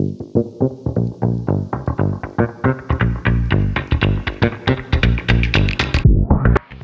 Thank you.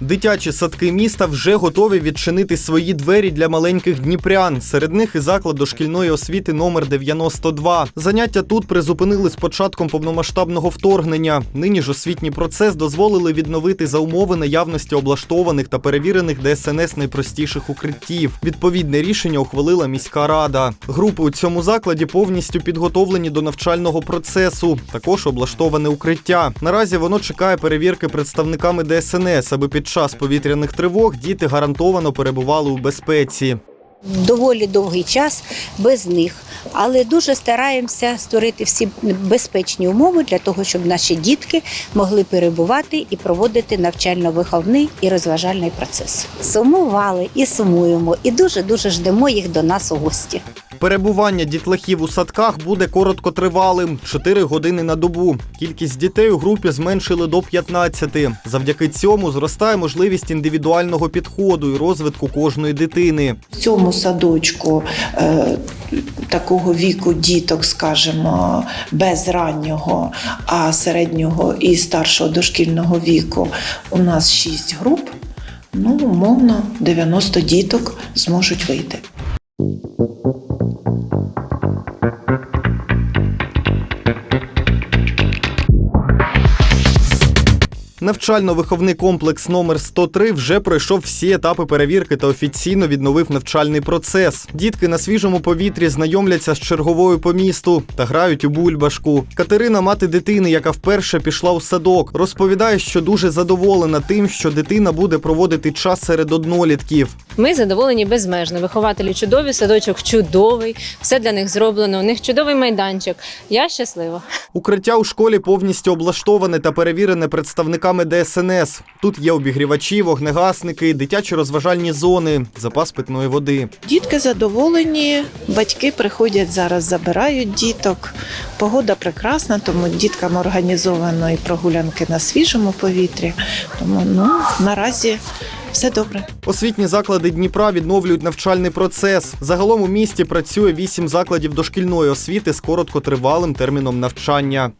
Дитячі садки міста вже готові відчинити свої двері для маленьких дніпрян. Серед них і заклад дошкільної освіти номер 92. Заняття тут призупинили з початком повномасштабного вторгнення. Нині ж освітній процес дозволили відновити за умови наявності облаштованих та перевірених ДСНС найпростіших укриттів. Відповідне рішення ухвалила міська рада. Групи у цьому закладі повністю підготовлені до навчального процесу. Також облаштоване укриття. Наразі воно чекає перевірки представниками ДСНС, аби під час повітряних тривог діти гарантовано перебували у безпеці. доволі довгий час без них. Але дуже стараємося створити всі безпечні умови для того, щоб наші дітки могли перебувати і проводити навчально-виховний і розважальний процес. Сумували і сумуємо, і дуже дуже ждемо їх до нас у гості. Перебування дітлахів у садках буде короткотривалим 4 години на добу. Кількість дітей у групі зменшили до 15. Завдяки цьому зростає можливість індивідуального підходу і розвитку кожної дитини. В цьому садочку е, такого віку діток, скажімо, без раннього, а середнього і старшого дошкільного віку у нас 6 груп. Ну, умовно, 90 діток зможуть вийти. Навчально-виховний комплекс номер 103 вже пройшов всі етапи перевірки та офіційно відновив навчальний процес. Дітки на свіжому повітрі знайомляться з черговою по місту та грають у бульбашку. Катерина, мати дитини, яка вперше пішла у садок, розповідає, що дуже задоволена тим, що дитина буде проводити час серед однолітків. Ми задоволені безмежно. Вихователі чудові, садочок чудовий, все для них зроблено. У них чудовий майданчик. Я щаслива. Укриття у школі повністю облаштоване та перевірене представниками ДСНС. Тут є обігрівачі, вогнегасники, дитячі розважальні зони, запас питної води. Дітки задоволені, батьки приходять зараз, забирають діток. Погода прекрасна, тому діткам організовано і прогулянки на свіжому повітрі. Тому ну, наразі все добре. Освітні заклади Дніпра відновлюють навчальний процес. Загалом у місті працює вісім закладів дошкільної освіти з короткотривалим терміном навчання.